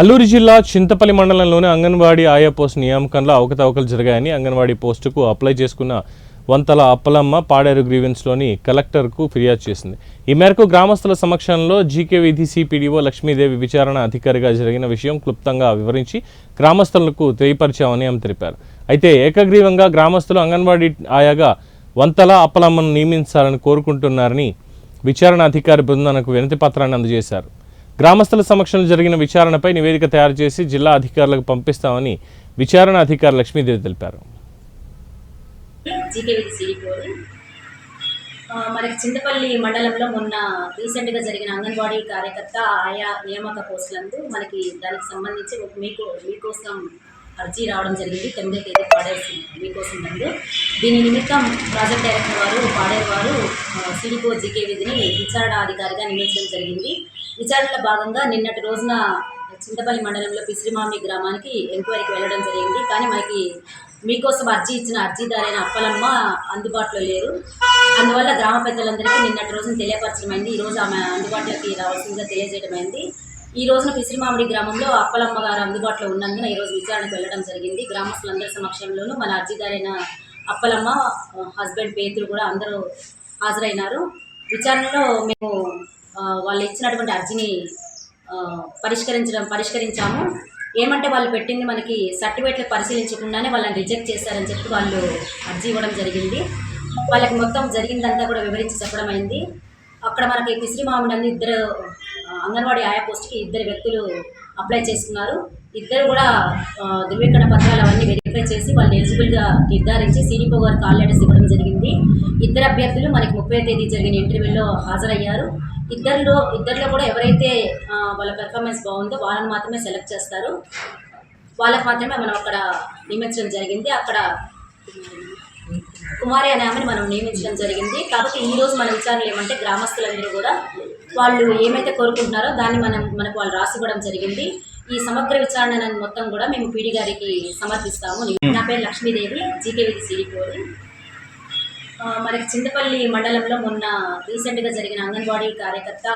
అల్లూరు జిల్లా చింతపల్లి మండలంలోని అంగన్వాడీ ఆయా పోస్ట్ నియామకంలో అవకతవకలు జరిగాయని అంగన్వాడీ పోస్టుకు అప్లై చేసుకున్న వంతల అప్పలమ్మ పాడేరు గ్రీవెన్స్లోని కలెక్టర్కు ఫిర్యాదు చేసింది. ఈ మేరకు గ్రామస్తుల సమక్షంలో జీకే విధి సిపిడిఓ లక్ష్మీదేవి విచారణ అధికారిగా జరిగిన విషయం క్లుప్తంగా వివరించి గ్రామస్తులకు తెలియపరిచామని ఆమె తెలిపారు. అయితే ఏకగ్రీవంగా గ్రామస్తులు అంగన్వాడీ ఆయాగా వంతల అప్పలమ్మను నియమించాలని కోరుకుంటున్నారని విచారణ అధికారి బృందానికి వినతి పత్రాన్ని అందజేశారు. గ్రామస్తుల సమక్షంలో జరిగిన విచారణపై నివేదిక తయారు చేసి జిల్లా అధికారులకు పంపిస్తామని విచారణ అధికారి లక్ష్మీదేవి తెలిపారు. మనకి చింతపల్లి మండలంలో మొన్న రీసెంట్గా జరిగిన అంగన్వాడీ కార్యకర్త ఆయా నియామక పోస్టులందు మనకి దానికి సంబంధించి మీకు మీకోసం అర్జీ రావడం జరిగింది. తొమ్మిదో తేదీ పాడేసి మీకోసం నందు. దీని నిమిత్తం ప్రాజెక్ట్ డైరెక్టర్ వారు పాడేరు వారు సిడిపో జీకే విధిని విచారణ అధికారిగా నియమించడం జరిగింది. విచారణలో భాగంగా నిన్నటి రోజున చింతపల్లి మండలంలో పిసిరిమామి గ్రామానికి ఎంక్వైరీకి వెళ్ళడం జరిగింది. కానీ మనకి మీకోసం అర్జీ ఇచ్చిన అర్జీదారైన అప్పలమ్మ అందుబాటులో లేరు. అందువల్ల గ్రామ పెద్దలందరికీ నిన్నటి రోజున తెలియపరచడమైంది. ఈ రోజు ఆమె అందుబాటులోకి రావాల్సిందిగా తెలియజేయడమైంది. ఈ రోజున పిసిరిమామిడి గ్రామంలో అప్పలమ్మ గారు అందుబాటులో ఉన్నందున ఈరోజు విచారణకు వెళ్ళడం జరిగింది. గ్రామస్తులందరి సమక్షంలోనూ మన అర్జీదారైన అప్పలమ్మ హస్బెండ్ పేతులు కూడా అందరూ హాజరైనారు. విచారణలో మేము వాళ్ళు ఇచ్చినటువంటి అర్జీని పరిష్కరించడం పరిష్కరించాము. ఏమంటే వాళ్ళు పెట్టింది మనకి సర్టిఫికేట్లు పరిశీలించకుండానే వాళ్ళని రిజెక్ట్ చేశారని చెప్పి వాళ్ళు అర్జీ ఇవ్వడం జరిగింది. వాళ్ళకి మొత్తం జరిగిందంతా కూడా వివరించి చెప్పడం అయింది. అక్కడ మనకి పిసిరి మామిడి ఇద్దరు అంగన్వాడీ ఆయా పోస్ట్కి ఇద్దరు వ్యక్తులు అప్లై చేసుకున్నారు. ఇద్దరు కూడా ధృవీకరణ పత్రాలు అవన్నీ వెరిఫై చేసి వాళ్ళు ఎలిజిబుల్గా నిర్ధారించి సిడిపో గారు కాల్ లెటర్స్ ఇవ్వడం జరిగింది. ఇద్దరు అభ్యర్థులు మనకి ముప్పై తేదీ జరిగిన ఇంటర్వ్యూలో హాజరయ్యారు. ఇద్దరిలో ఇద్దరిలో కూడా ఎవరైతే వాళ్ళ పెర్ఫార్మెన్స్ బాగుందో వాళ్ళని మాత్రమే సెలెక్ట్ చేస్తారు. వాళ్ళకి మాత్రమే మనం అక్కడ నియమించడం జరిగింది. అక్కడ కుమారి అనే ఆమెను మనం నియమించడం జరిగింది. కాబట్టి ఈరోజు మన విచారణలు ఏమంటే గ్రామస్తులందరూ కూడా వాళ్ళు ఏమైతే కోరుకుంటున్నారో దాన్ని మనం మనకు వాళ్ళు రాసివ్వడం జరిగింది. ఈ సమగ్ర విచారణ మొత్తం కూడా మేము పీడి గారికి సమర్పిస్తాము. నా పేరు లక్ష్మీదేవి జీకే విధి సిరిపోరి మనకి చింతపల్లి మండలంలో మొన్న రీసెంట్గా జరిగిన అంగన్వాడీ కార్యకర్త